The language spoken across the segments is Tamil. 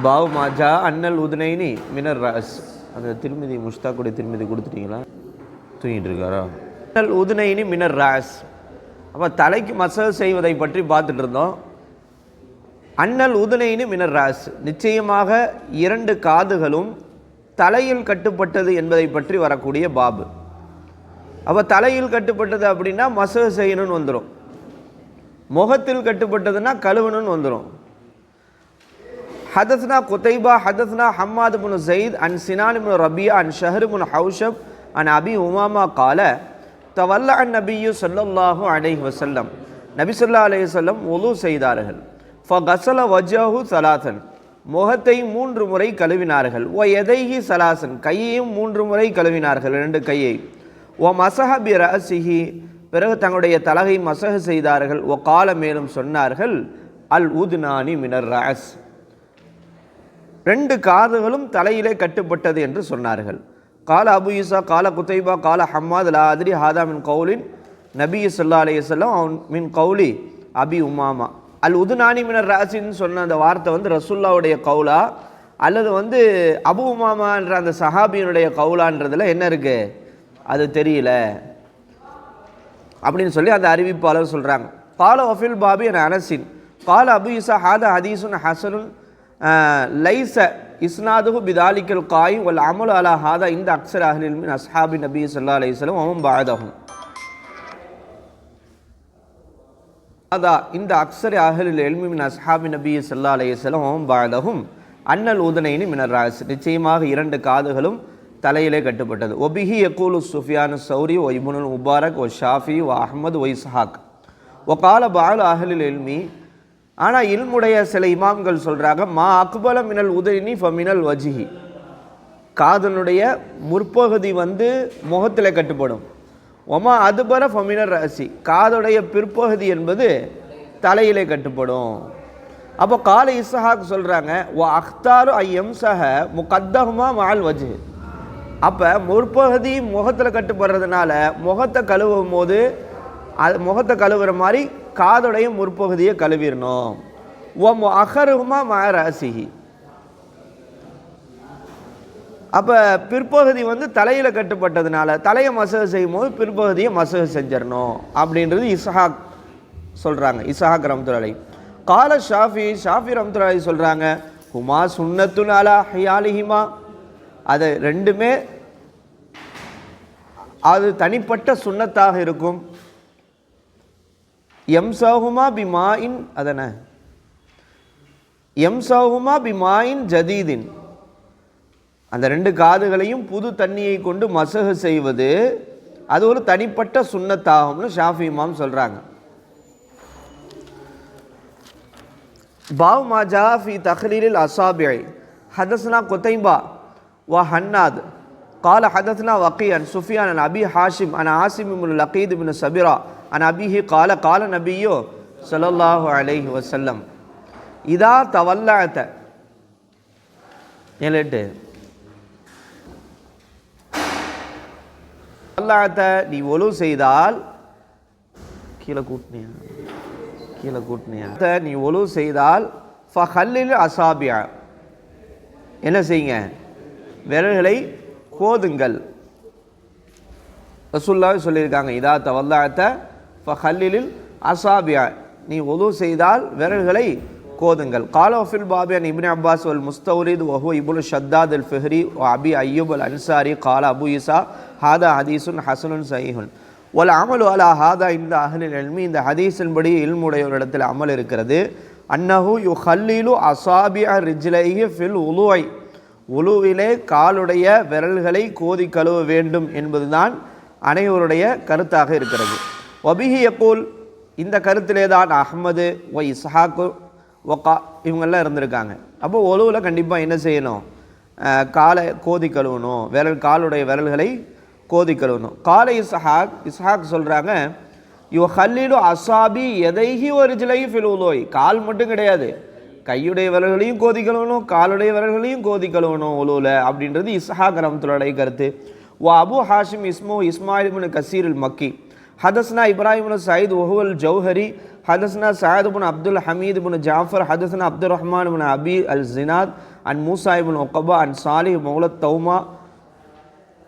பாவ் மாஜா அண்ணல் அன்னல் உதுனைனி மினர் ராஸ். அந்த திருமதி முஷ்தாக்குடைய திருமதி கொடுத்துட்டீங்களா? தூங்கிட்டு இருக்காரா அன்னல் உதுனைனி மினர் ராஸ். அப்போ தலைக்கு மசாஜ் செய்வதை பற்றி பார்த்துட்டு இருந்தோம். அன்னல் உதுனைனி மினர் ராஸ். நிச்சயமாக இரண்டு காதுகளும் தலையில் கட்டுப்பட்டது என்பதை பற்றி வரக்கூடிய பாபு. அப்போ தலையில் கட்டுப்பட்டது அப்படின்னா மசாஜ் செய்யணும்னு வந்துடும் முகத்தில் கட்டுப்பட்டதுன்னா கழுவணும்னு வந்துடும் ஹதஸ்னா குத்தைபா ஹதஸ்னா ஹம்மாது முன் ஜெயித் அன் சினான் முன் ரபியா அன் ஷஹர் முன் ஹவுஷப் அன் அபி உமாமா கால தவல்ல அன் நபியு சொல்லல்லாஹு அலைஹி வசல்லம் நபி சொல்லா அலைஹி சொல்லம் ஒலு செய்தார்கள். ஃப கசல வஜாஹு சலாசன் முகத்தை மூன்று முறை கழுவினார்கள். ஓ எதைஹி சலாசன் கையையும் மூன்று முறை கழுவினார்கள். ரெண்டு கையை. ஓ மசஹபி ரசிஹி பிறகு தங்களுடைய தலகை மசகு செய்தார்கள். ஓ கால மேலும் சொன்னார்கள் அல் உத்னானி மினர் ராஸ் ரெண்டு காதுகளும் தலையிலே கட்டுப்பட்டது என்று சொன்னார்கள். கால அபு ஈசா கால குத்தைபா கால ஹம்மாத் லா அதிரி ஹாதா மின் கவுலின் நபி சொல்லா அலையம் அவன் மின் கவுலி அபி உமாமா. அல் உதுநானி மினர் ராசின்னு சொன்ன அந்த வார்த்தை வந்து ரசுல்லாவுடைய கவுலா அல்லது வந்து அபு உமாமான்ற அந்த சஹாபியினுடைய கவுலான்றதுல என்ன இருக்கு? அது தெரியல. அப்படின்னு சொல்லி அந்த அறிவிப்பாளர் சொல்கிறாங்க கால ஒஃபில் பாபி என அனசின். கால அபு இசா ஹாத ஹதீசுன் ஹசனுன் லைச இஸ்னாதுஹு பிதாலிக்கல் காய் வல் அமல் அலா ஹாதா இந்த அக்சர் அஹ்லில் மின் அஸ்ஹாபி நபி சொல்லா அலையம் அவன் பாதகும் அதா இந்த அக்சர் அஹலில் எல்மி மின் அஸ்ஹாபி நபி சொல்லா அலையம் அவன் பாதகும் அன்னல் உதனைனி மினர் ராஸ் நிச்சயமாக இரண்டு காதுகளும் தலையிலே கட்டுப்பட்டது ஒபிஹி யக்கூலு சுஃபியான் சௌரி ஒ முபாரக் ஒ ஷாஃபி ஒ அஹமது ஒய் சஹாக் ஒ கால பால் அஹலில் எல்மி ஆனால் இல்முடைய சில இமாம்கள் சொல்கிறாங்க மா அக்பல மினல் உதயினி ஃபமினல் வஜிஹி. காதனுடைய முற்பகுதி வந்து முகத்தில் கட்டுப்படும். ஒமா அதுபர ஃபமினர் ரசி. காதுடைய பிற்பகுதி என்பது தலையிலே கட்டுப்படும். அப்போ கால இசஹாக் சொல்கிறாங்க ஓ அக்தாரு ஐயம் சஹ முகத்தகுமா மால் வஜு அப்போ முற்பகுதி முகத்தில் கட்டுப்படுறதுனால முகத்தை கழுவும் போது அது முகத்தை கழுவுற மாதிரி காதோடைய முற்பகுதியை கழுவிடணும். ஓ அகருமா மகராசிகி அப்போ பிற்பகுதி வந்து தலையில் கட்டுப்பட்டதுனால தலையை மசகு செய்யும் போது பிற்பகுதியை மசகு செஞ்சிடணும் அப்படின்றது இசஹாக் சொல்கிறாங்க இசஹாக் ரம்துலை கால ஷாஃபி ஷாஃபி ரம்துலை சொல்கிறாங்க ஹுமா சுன்னத்துன் அலா ஹியாலிஹிமா. அது ரெண்டுமே அது தனிப்பட்ட சுண்ணத்தாக இருக்கும். எம் சாகுமா பிமாயின் அதன எம் சாகுமா பிமாயின் ஜதீதின். அந்த ரெண்டு காதுகளையும் புது தண்ணியை கொண்டு மசகு செய்வது அது ஒரு தனிப்பட்ட சுண்ணத்தாகும்னு ஷாஃபி சொல்கிறாங்க பாவ் மாஜா ஃபி தஹ்ரீலில் அசாபிஐ. ஹதஸ்னா கொத்தைபா வ ஹன்னாத். கால ஹதத்னா வக்கி அன் சுஃபியான் அபி ஹாஷிம் அன் ஆசிம் லக்கீது லக்கீத் சபிரா. அன் அபிஹி கால கால நபியோ சொல்லல்லாஹு அலைஹி வசல்லம் இதா தவல்லாத்த ஏழு அல்லாத்த நீ ஒழு செய்தால் கீழே கூட்டினியா கீழே கூட்டினியா நீ ஒழு செய்தால் ஃபஹல்லில் அசாபியா என்ன செய்யுங்க விரல்களை கோதுங்கள் ரசுல்லாவே சொல்லியிருக்காங்க இதா தவல்லாத்த ஃபஹல்லில் அசாபியா. நீ உது செய்தால் விரல்களை கோதுங்கள். காலோஃபில் பாபியன் இப்னி அப்பாஸ் வல் முஸ்தௌரித் ஒஹு இபுல் ஷத்தாத் அல் ஃபிஹ்ரி அபி ஐயூப் அல் அன்சாரி கால அபு இசா ஹாதா ஹதீசுன் ஹசனுன் சஹீஹுன். ஒல் அமலு அலா ஹாதா இந்த அஹலில் எல்மி இந்த ஹதீஸின்படி இல்முடையோரிடத்தில் அமல் இருக்கிறது. அன்னஹு யு ஹல்லிலு அசாபியா ரிஜ்லைஹி ஃபில் உலுவை உலுவிலே காலுடைய விரல்களை கோதி கழுவ வேண்டும் என்பதுதான் அனைவருடைய கருத்தாக இருக்கிறது. ஒபிஹி யக்கூல் இந்த கருத்திலே தான் அஹ்மது ஒ இஸ்ஹாக்கு ஒக்கா இவங்கெல்லாம் இருந்திருக்காங்க. அப்போ ஒலுவில் கண்டிப்பாக என்ன செய்யணும்? காலை கோதி கழுவணும். விரல் காலுடைய விரல்களை கோதி கழுவணும். காலை இஸ்ஹாக் இஸ்ஹாக் சொல்கிறாங்க யோ ஹல்லிலு அசாபி எதைகி ஒரு ஜிலையும் ஃபிலுலோய் கால் மட்டும் கிடையாது. கையுடைய விரல்களையும் கோதி கழுவணும் காலுடைய விரல்களையும் கோதி கழுவணும் ஒலுவில் அப்படின்றது இஸ்ஹாக் ரஹமத்துல்லாடைய கருத்து. ஓ அபு ஹாஷிம் இஸ்மோ இஸ்மாயில் கசீர் மக்கி. ஹதஸ்னா இப்ராஹிம் சயீத் ஒஹுவல் ஜௌஹரி ஹதஸ்னா சயத் புன் அப்துல் ஹமீத் பின் ஜாஃபர் ஹதஸ்னா அப்துல் ரஹ்மான் பின் அபி அல் ஜினாத் அண்ட் மூசா இபின் அண்ட் அன் சாலிஹ் மௌலத் தௌமா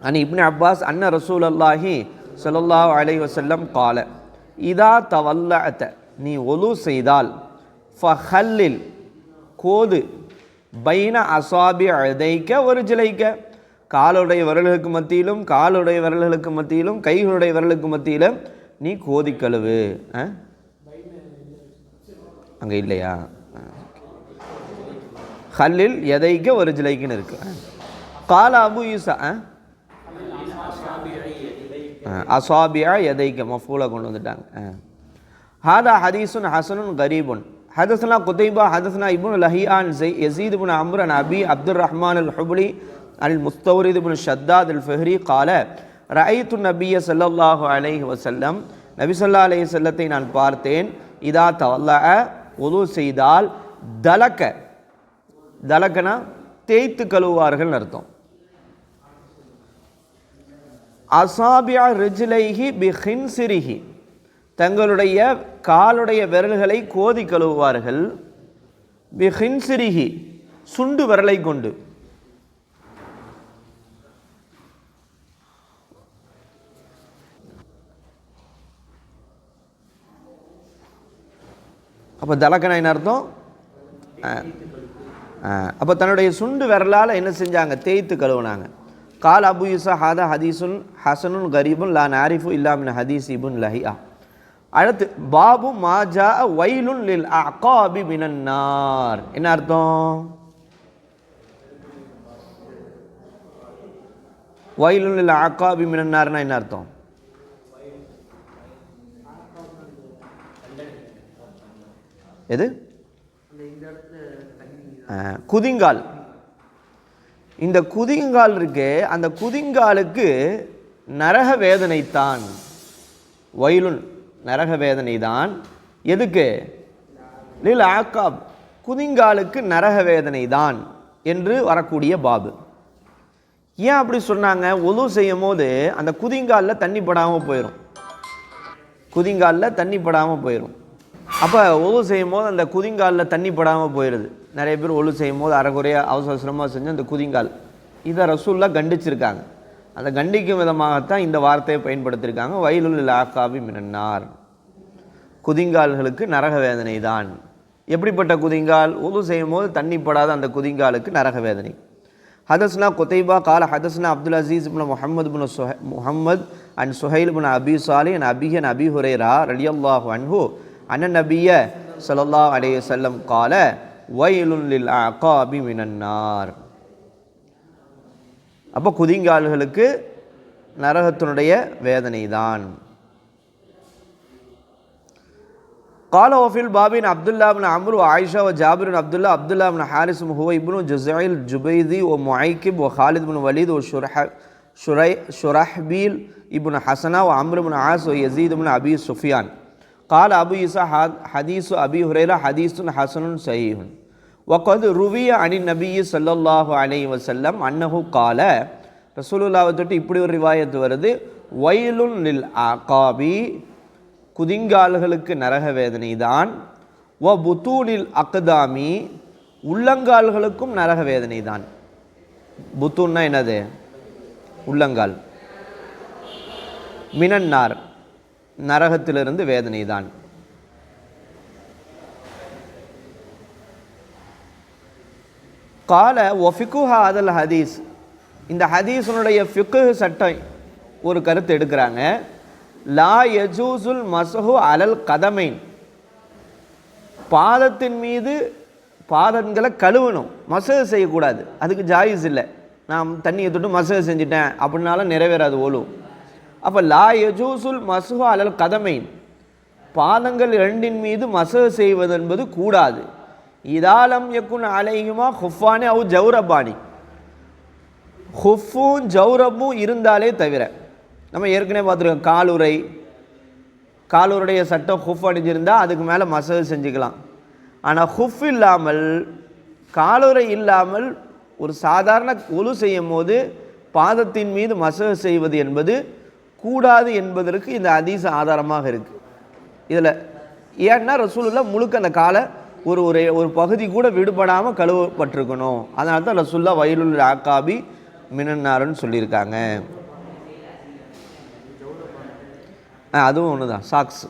அண்ட் இப்னி அப்பாஸ் அன்ன ரசூல் அல்லாஹி சொல்லல்லா அலை வசல்லம் கால இதா தவல்லத்த நீ ஒலு செய்தால் ஃபஹல்லில் கோது பைன அசாபி அழுதைக்க ஒரு ஜிலைக்க காலுடைய விரல்களுக்கு மத்தியிலும் காலுடைய விரல்களுக்கு மத்தியிலும் கைகளுடைய விரலுக்கு மத்தியில் நீ கோதிக்கழுவு அங்கே இல்லையா? ஹல்லில் எதைக்கு ஒரு ஜிலைக்குன்னு இருக்கு. கால அபு யூசா அசாபியா எதைக்க மஃபூலாக கொண்டு வந்துட்டாங்க. ஹாதா ஹதீசுன் ஹசனுன் கரீபுன். ஹதஸ்னா குதைபா ஹதஸ்னா இபுன் லஹியான் ஜெய் யசீத் இபுன் அம்ரன் அபி அப்துல் ரஹ்மான் அல் ஹுப்லி அல் முஸ்தௌரிது பின் ஷத்தாத் அல் ஃபெஹ்ரி கால ரஐத்து நபிய சல்லல்லாஹு அலைஹி வசல்லம் நபிசல்லா அலைய செல்லத்தை நான் பார்த்தேன். இதா தவல்ல உது செய்தால் தலக்க. தலக்கனா தேய்த்து கழுவுவார்கள் அர்த்தம். அசாபியா ரிஜிலைஹி பிஹின் ஹின்சிரிஹி தங்களுடைய காலுடைய விரல்களை கோதி கழுவுவார்கள். பிஹின் ஹின்சிரிஹி சுண்டு விரலை கொண்டு. அப்போ தலக்கனா என்ன அர்த்தம்? அப்போ தன்னுடைய சுண்டு விரலால் என்ன செஞ்சாங்க? தேய்த்து கழுவுனாங்க. கால் அபு யூசா ஹாதா ஹதீசுன் ஹசனுன் கரீபுன் லா நாரிஃபு இல்லாமின் ஹதீஸ் லஹியா. அடுத்து பாபு மாஜா வைலுன் லில் அகாபி மினன்னார் என்ன அர்த்தம்? வைலுன் லில் அகாபி மினன்னார்னா என்ன அர்த்தம்? எது? குதிங்கால். இந்த குதிங்கால் இருக்கே அந்த குதிங்காலுக்கு நரக வேதனைத்தான். வயலுன் நரக வேதனை தான் எதுக்கு? லில் ஆக்காப் குதிங்காலுக்கு நரக வேதனை தான் என்று வரக்கூடிய பாபு. ஏன் அப்படி சொன்னாங்க? ஒலு செய்யும் போது அந்த குதிங்காலில் தண்ணி படாமல் போயிடும் குதிங்காலில் தண்ணி படாமல் போயிடும் அப்போ ஒழு செய்யும் போது அந்த குதிங்காலில் தண்ணி படாமல் போயிடுது நிறைய பேர் ஒழு செய்யும் போது அறகுறையாக அவசர அவசரமாக செஞ்சு அந்த குதிங்கால். இதை ரசூல்லா கண்டிச்சிருக்காங்க. அந்த கண்டிக்கும் விதமாகத்தான் இந்த வார்த்தையை பயன்படுத்தியிருக்காங்க வயலுள் ஆக்காவி மினன்னார் குதிங்கால்களுக்கு நரக வேதனை தான். எப்படிப்பட்ட குதிங்கால்? உது செய்யும் போது தண்ணி படாத அந்த குதிங்காலுக்கு நரக வேதனை. ஹதஸ்னா குத்தைபா கால ஹதஸ்னா அப்துல் அசீஸ் இப்ன முஹம்மது பின் சுஹ முஹம்மத் அண்ட் சுஹைல் பின் அபி சாலி அண்ட் அபிஹன் அபி ஹுரேரா ரலியல்லாஹு அன்ஹு அண்ணன் நபிய ஸல்லல்லாஹு அலைஹி வஸல்லம் கால வயலுன் லில் அகாபி மினன்னார் அப்போ குதிங்கால்களுக்கு நரகத்தினுடைய வேதனை தான் قال وفي الباب بن عبد الله بن عمرو وعائشة وجابر بن عبد الله عبد الله بن حارث هو ابن جزعيل الجبيدي ومعيكب وخالد بن وليد وشرح شري شرحبيل ابن حسنة وعمرو بن عاص ويزيد بن أبي سفيان قال أبو يسا حديث أبي هريرة حديث حسن صحيح وقد روي عن النبي صلى الله عليه وسلم أنه قال ரசூலுல்லாவை தொட்டு இப்படி ஒரு ரிவாயத்து வருது வயலுன் லில் ஆகாபி குதிங்கால்களுக்கு நரக வேதனை தான் வ புத்தூனில் அக்தாமி உள்ளங்கால்களுக்கும் நரக வேதனை தான் புத்தூன்னா என்னது உள்ளங்கால் மினன்னார் நரகத்திலிருந்து வேதனை தான் கால ஒஃபிகுஹா அதல் ஹதீஸ். இந்த ஹதீஸனுடைய ஃபிக்கு சட்டம் ஒரு கருத்து எடுக்கிறாங்க. லா யஜூசுல் மசஹு அலல் கதமைன். பாதத்தின் மீது பாதங்களை கழுவணும். மசகு செய்யக்கூடாது. அதுக்கு ஜாயிஸ் இல்லை. நான் தண்ணியை தொட்டு மசகு செஞ்சிட்டேன். அப்படின்னாலும் நிறைவேறாது ஒலு அப்போ லா யஜூசுல் மசுஹா அலல் கதமைன். பாதங்கள் இரண்டின் மீது மசகு செய்வது என்பது கூடாது. இதாலம் யக்குன் அலையுமா ஹுஃபானே அவு ஜௌரபானி. ஹுஃபும் ஜௌரபும் இருந்தாலே தவிர நம்ம ஏற்கனவே பார்த்துருக்கோம் காலுரை காலுடைய சட்டம் ஹுஃப் அணிஞ்சிருந்தால் அதுக்கு மேலே மசகு செஞ்சுக்கலாம். ஆனால் ஹுஃப் இல்லாமல் காலுரை இல்லாமல் ஒரு சாதாரண ஒலு செய்யும் போது பாதத்தின் மீது மசகு செய்வது என்பது கூடாது என்பதற்கு இந்த அதிச ஆதாரமாக இருக்குது இதில் ஏன்னா ரசூலுல்லா முழுக்க அந்த காலை ஒரு ஒரு ஒரு பகுதி கூட விடுபடாமல் கழுவப்பட்டிருக்கணும். அதனால தான் ரசூல்லா வயலுள்ள ஆக்காபி மினன்னாருன்னு சொல்லியிருக்காங்க. அதுவும் ஒன்று தான் சாக்ஸ்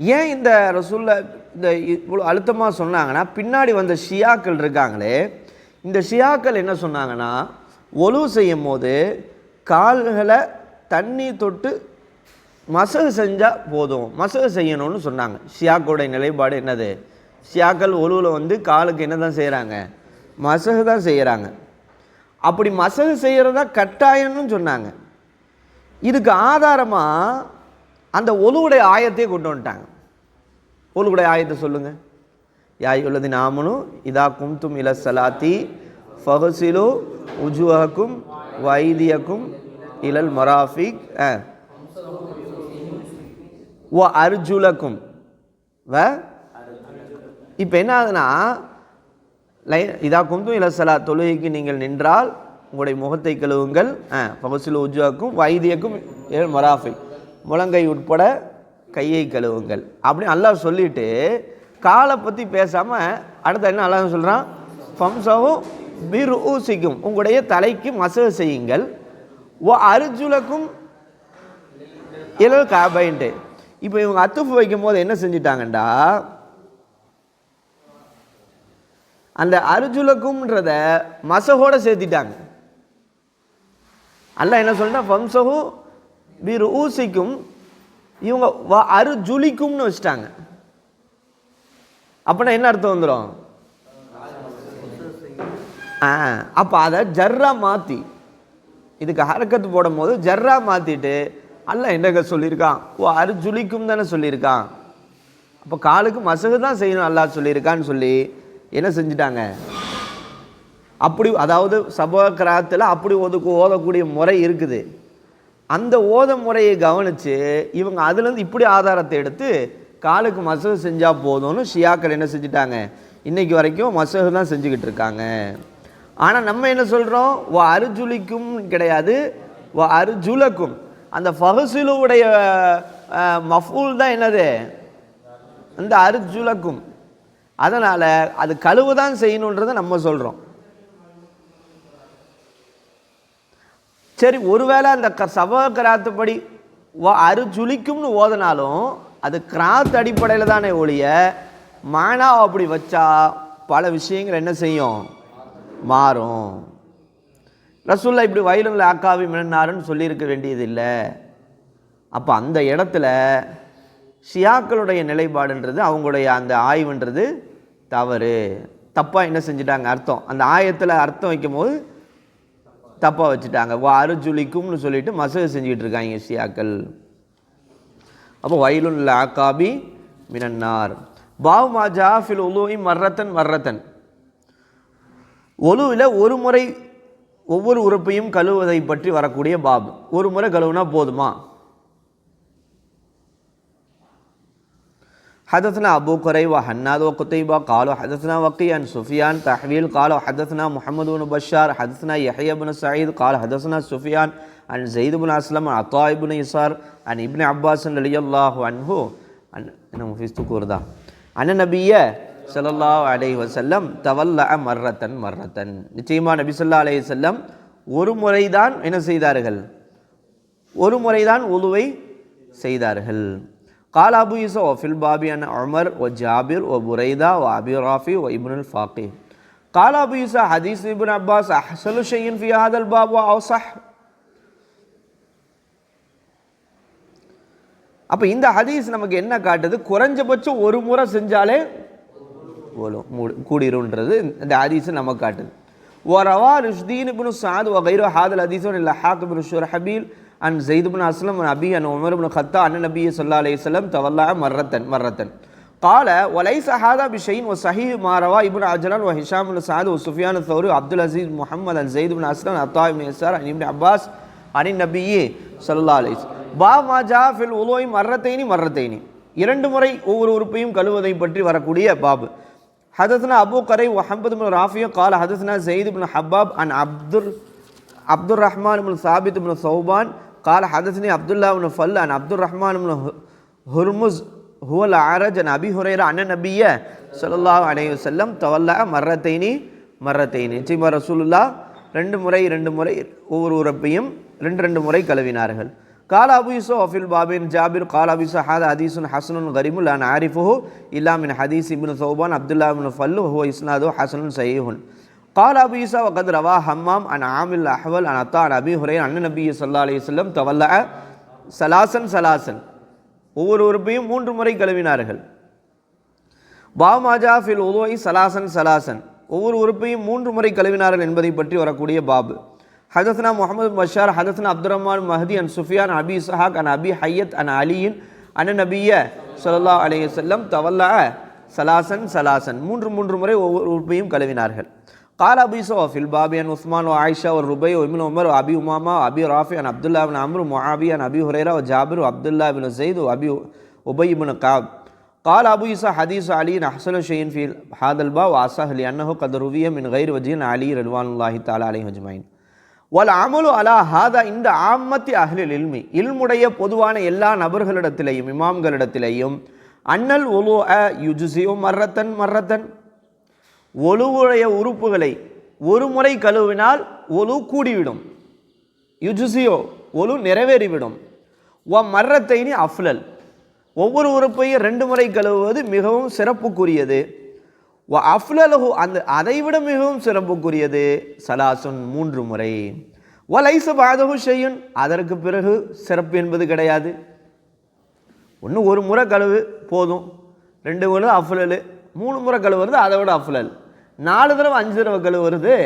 ஏன் இந்த ரசூலில் இந்த இவ்வளோ அழுத்தமாக சொன்னாங்கன்னா பின்னாடி வந்த ஷியாக்கள் இருக்காங்களே இந்த ஷியாக்கள் என்ன சொன்னாங்கன்னா ஒலு செய்யும் போது கால்களை தண்ணி தொட்டு மசகு செஞ்சால் போதும் மசகு செய்யணும்னு சொன்னாங்க. ஷியாக்களுடைய நிலைப்பாடு என்னது? ஷியாக்கள் ஒலுவில் வந்து காலுக்கு என்ன தான் செய்கிறாங்க மசகு தான் செய்கிறாங்க அப்படி மசகு செய்கிறதா கட்டாயம்னு சொன்னாங்க. இதுக்கு ஆதாரமாக அந்த ஒலுவுடைய ஆயத்தையே கொண்டு வந்துட்டாங்க. கூட ஆயத்தை சொல்லுங்கள் யாய் உள்ளது நாமனும் இதா கும்தும் இல சலாத்தி ஃபஹசிலு உஜுவஹக்கும் வைதியக்கும் இலல் மராஃபிக் ஓ அர்ஜுலக்கும். வ இப்போ என்ன ஆகுதுன்னா லை இதா கும்தும் இலசலா தொழுகைக்கு நீங்கள் நின்றால் உங்களுடைய முகத்தை கழுவுங்கள் ஃபஹசிலு உஜுவக்கும் வைதியக்கும் வைத்தியக்கும் மராஃபை முழங்கை உட்பட கையை கழுவுங்கள். அப்படின்னு அல்லாஹ் சொல்லிட்டு காலை பற்றி பேசாமல் அடுத்து என்ன அல்லாஹ் சொல்கிறான் பம்சாவும் பிர் ஊசிக்கும். உங்களுடைய தலைக்கு மசகு செய்யுங்கள். ஓ அர்ஜுலக்கும் இலல் காபைன்ட்டு. இப்போ இவங்க அத்துப்பு வைக்கும் போது என்ன செஞ்சிட்டாங்கண்டா? அந்த அருஜுலக்கும்ன்றத மசகோட சேர்த்திட்டாங்க. அல்ல என்ன சொல்லிட்டா வம்சகு பீர் ஊசிக்கும் இவங்க வ அருஜுலிக்கும்னு வச்சுட்டாங்க. அப்படின்னா என்ன அர்த்தம் வந்துடும் ஆ அப்போ அதை ஜர்ரா மாற்றி இதுக்கு ஹரக்கத்து போடும் போது ஜர்ரா மாற்றிட்டு அல்ல என்னங்க சொல்லியிருக்கான் ஓ அரு ஜுலிக்கும் தானே சொல்லியிருக்கான் அப்போ காலுக்கு மசகு தான் செய்யணும் அல்லாஹ் சொல்லியிருக்கான்னு சொல்லி என்ன செஞ்சிட்டாங்க? அப்படி அதாவது சபகிராத்தில் அப்படி ஒதுக்கு ஓதக்கூடிய முறை இருக்குது. அந்த ஓத முறையை கவனித்து இவங்க அதுலேருந்து இப்படி ஆதாரத்தை எடுத்து காலுக்கு மசகு செஞ்சால் போதும்னு ஷியாக்கள் என்ன செஞ்சிட்டாங்க? இன்றைக்கி வரைக்கும் மசகு தான் செஞ்சுக்கிட்டு இருக்காங்க. ஆனால் நம்ம என்ன சொல்கிறோம் ஓ அருஜுலிக்கும் கிடையாது ஓ அருஜுலக்கும். அந்த ஃபஹசுலுவுடைய மஃபூல் தான் என்னது? அந்த அருஜுலக்கும். அதனால் அது கழுவு தான் செய்யணுன்றதை நம்ம சொல்கிறோம் சரி ஒருவேளை அந்த க சவ கிராத்துப்படி அரு அருஜுலிக்கும்னு ஓதனாலும் அது கிராத் அடிப்படையில் தானே ஒழிய மானா அப்படி வச்சா பல விஷயங்கள் என்ன செய்யும்? மாறும். ரசூல்லா இப்படி வயலுங்களை ஆக்காவி மினன்னாருன்னு சொல்லியிருக்க வேண்டியதில்லை அப்போ அந்த இடத்துல ஷியாக்களுடைய நிலைப்பாடுன்றது அவங்களுடைய அந்த ஆய்வுன்றது தவறு. தப்பாக என்ன செஞ்சிட்டாங்க? அர்த்தம். அந்த ஆயத்தில் அர்த்தம் வைக்கும் போது தப்பாக வச்சுட்டாங்க. வா அருஜுலிக்கும்னு சொல்லிட்டு மசகு செஞ்சுக்கிட்டு இருக்காங்க ஷியாக்கள். அப்போ வயலுள்ள ஆக்காபி மினன்னார். பாவ் மாஜா ஃபில் உலூஇ மர்ரத்தன் மர்ரத்தன். ஒலுவில் ஒரு முறை ஒவ்வொரு உறுப்பையும் கழுவுவதை பற்றி வரக்கூடிய பாப். ஒரு முறை கழுவுனா போதுமா? حدثنا أبو كريب وحناد وقتيبة قالوا حدثنا وقي عن سفيان تحويل قالوا حدثنا محمد بن بشار حدثنا يحيى بن سعيد قال حدثنا سفيان عن زيد بن أسلم عن عطاء بن يسار عن ابن عباس رضي الله عنه عن أنا مفيز تقول ده عن النبي صلى الله عليه وسلم تولع مرة مرة நிச்சயமா நபி சொல்லா அலைஹி செல்லம் ஒரு முறைதான் என்ன செய்தார்கள் ஒரு முறைதான் உலுவை செய்தார்கள் قال أبو يوسف وفي الباب عن عمر وجابر وبريدة وأبي رافي وابن الفاقي قال أبو يوسف حديث ابن عباس أحسن شيء في هذا الباب وأوصح அப்போ இந்த ஹதீஸ் நமக்கு என்ன காட்டுது குறைஞ்சபட்சம் ஒரு முறை செஞ்சாலே போலும் மூ- கூடிரும்ன்றது இந்த ஹதீஸ் நமக்கு காட்டுது وروى رشدين بن سعد وغيره هذا الحديث عن اللحاق بن شرحبيل عن زيد بن أسلم عن أبي عن عمر بن الخطاب أن النبي صلى الله عليه وسلم تولى مرة مرة قال وليس هذا بشيء وصحيح ما روى ابن عجلان وهشام بن سعد وسفيان الثوري وعبد العزيز بن محمد عن زيد بن أسلم عن عطاء بن يسار عن ابن عباس عن النبي صلى الله عليه وسلم باب ما جاء في الوضوء مرتين مرتين இரண்டு முறை ஒவ்வொரு உறுப்பையும் கழுவதை பற்றி வரக்கூடிய பாபு حدثنا أبو قري وحمد بن رافع قال حدثنا زيد بن حباب عن عبد عبد الرحمن بن ثابت بن ثوبان قال حدثني عبد الله بن فل عن عبد الرحمن بن هرمز هو الأعرج عن أبي هريرة عن النبي صلى الله عليه وسلم تولى مرتين مرتين நிச்சயமா ரசூலுல்லா ரெண்டு முறை ரெண்டு முறை ஒவ்வொரு உறுப்பையும் ரெண்டு ரெண்டு முறை கழுவினார்கள் قال أبو يوسف وفي البابين جابر قال أبو يوسف هذا حديث حسن غريب لا نعرفه إلا من حديث ابن ثوبان عبد الله بن فل وهو إسناده حسن صحيح قال أبو يوسف وقد روى حمام عن عامل الأحول عن عطاء عن أبي هريرة أن النبي صلى الله عليه وسلم تولى سلاسا سلاسا ஒவ்வொரு உறுப்பையும் மூன்று முறை கழுவினார்கள் பாமாஜா ஃபில் உதோய் சலாசன் சலாசன் ஒவ்வொரு உறுப்பையும் மூன்று முறை கழுவினார்கள் என்பதை பற்றி வரக்கூடிய பாபு حدثنا محمد بن بشار حدثنا عبد الرحمن مهدي عن سفيان عن ابي اسحاق عن ابي حيت عن علي عن النبي صلى الله عليه وسلم تولى சலாசன் சலாசன் மூன்று மூன்று முறை ஒவ்வொரு உறுப்பையும் கழுவினார்கள் قال ابو يوسف في الباب عن عثمان وعائشه والربيع وابن عمر وابي امامه وابي رافع عن عبد الله بن عمرو ومعاويه عن ابي هريره وجابر وعبد الله بن زيد وابي ابي بن كعب قال ابو يوسف حديث علي احسن شيء في هذا الباب واصح لانه قد روي من غير وجه عن علي رضوان الله تعالى عليه اجمعين வல் அமலு அலா ஹாதா இந்த ஆம்மத்தி அஹ்லில் இல்மி இல்முடைய பொதுவான எல்லா நபர்களிடத்திலேயும் இமாம்களிடத்திலேயும் அன்னல் ஒலு அ யுஜுசியோ மர்ரத்தன் மர்ரத்தன் ஒழுவுடைய உறுப்புகளை ஒரு முறை கழுவினால் ஒலு கூடிவிடும். யுஜுசியோ ஒலு நிறைவேறிவிடும். வ மர்ரத்தைனி அஃப்லல். ஒவ்வொரு உறுப்பையும் ரெண்டு முறை கழுவுவது மிகவும் சிறப்புக்குரியது. வ அஃப்லலஹு அந்த அதைவிட மிகவும் சிறப்புக்குரியது சலாசுன் மூன்று முறை. வ லைச பாதகு செய்யும் அதற்கு பிறகு சிறப்பு என்பது கிடையாது. ஒன்று ஒரு முறை கழுவு போதும். ரெண்டு முறை அஃப்லல் மூணு முறை கழுவுறது அதை விட அஃப்லல். நாலு தடவை அஞ்சு தடவை கழுவுறது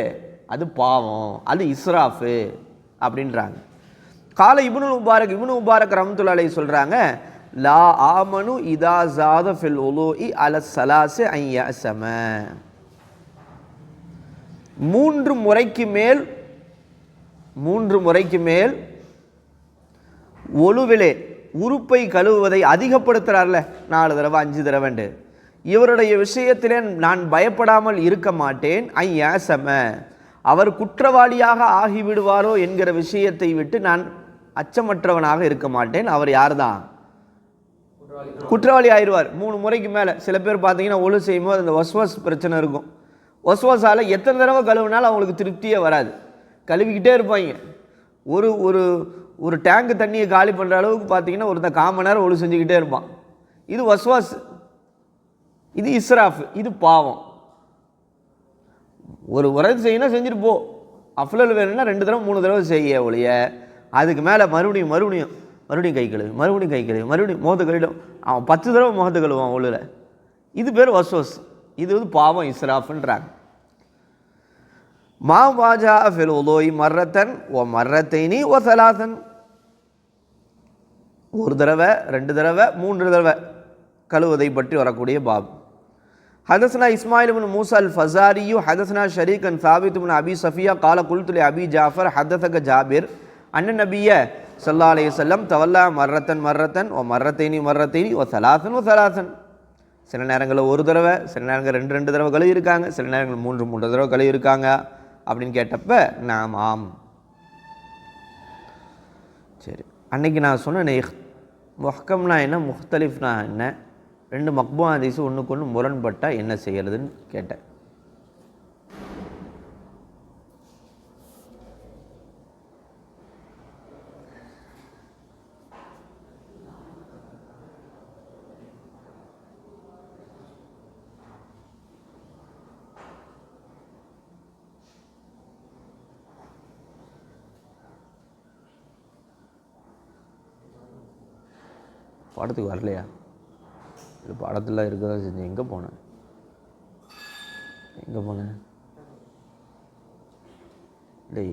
அது பாவம். அது இஸ்ராஃபு அப்படின்றாங்க. கால இபுனு முபாரக் இபுனு முபாரக் ரஹமத்துல்லா அலை சொல்கிறாங்க லா ஆமனு இதா ஜாத ஃபில் உலூஇ அல சலாசு ஐயசம மூன்று முறைக்கு மேல் மூன்று முறைக்கு மேல் ஒழுவிலே உறுப்பை கழுவுவதை அதிகப்படுத்துகிறார்ல நாலு தடவை அஞ்சு தடவைண்டு இவருடைய விஷயத்திலே நான் பயப்படாமல் இருக்க மாட்டேன். ஐ ஏசம. அவர் குற்றவாளியாக ஆகிவிடுவாரோ என்கிற விஷயத்தை விட்டு நான் அச்சமற்றவனாக இருக்க மாட்டேன். அவர் யார்தான் குற்றவாளி ஆயிடுவார். மூணு முறைக்கு மேலே. சில பேர் பார்த்தீங்கன்னா ஒழு செய்யும்போது அந்த ஒஸ்வாஸ் பிரச்சனை இருக்கும். ஒஸ்வாஸால் எத்தனை தடவை கழுவுனாலும் அவங்களுக்கு திருப்தியே வராது. கழுவிக்கிட்டே இருப்பாங்க. ஒரு ஒரு ஒரு டேங்கு தண்ணியை காலி பண்ணுற அளவுக்கு பார்த்தீங்கன்னா ஒருத்தன் கால் மணி நேரம் ஒழு செஞ்சுக்கிட்டே இருப்பான். இது வஸ்வாஸ் இது இஸ்ராஃப் இது பாவம். ஒரு உரை செய்யணும் செஞ்சுட்டு போ. அஃப்லல் வேணும்னா ரெண்டு தடவை மூணு தடவை செய்ய ஒழிய அதுக்கு மேலே மறுபடியும் மறுபடியும் மறுபடியும் கை கழுவு மறுபடியும் கை கழுவு மறுபடியும் முகத்தை கழுவிடும். அவன் பத்து தடவை முகத்தை கழுவான் ஒழுல இது பேர் வசோஸ் இது வந்து பாவம் இஸ்ராஃப்ன்றாங்க. மா வாஜா ஃபில் உலோய் மர்ரத்தன் ஓ மர்ரத்தைனி ஓ சலாசன். ஒரு தடவை ரெண்டு தடவை மூன்று தடவை கழுவதை பற்றி வரக்கூடிய பாப் حدثنا إسماعيل بن موسى الفزاري حدثنا شريك ثابت بن أبي صفية قال قلت لأبي جعفر حدثك جابر أن النبي صلى الله عليه وسلم تولى مرة مرة ومرتين مرتين وثلاثا وثلاثا சில நேரங்களில் ஒரு தடவை சில நேரங்கள் ரெண்டு ரெண்டு தடவை கழுவி இருக்காங்க சில நேரங்கள் மூன்று மூன்று தடவை கழுவி இருக்காங்க அப்படின்னு கேட்டப்ப நாம் ஆம் சரி அன்னைக்கு நான் சொன்னேன் முஹக்கம்னா என்ன முஹ்தலிஃப்னா என்ன ரெண்டு மக்பூ ஹதீஸ் ஒன்றுக்கு ஒன்று முரண்பட்டால் என்ன செய்யறதுன்னு கேட்டேன். படத்துக்கு வரலையா? இது படத்தில் இருக்க தான் செஞ்சேன். எங்கே போனேன் எங்கே போனேன் இல்லை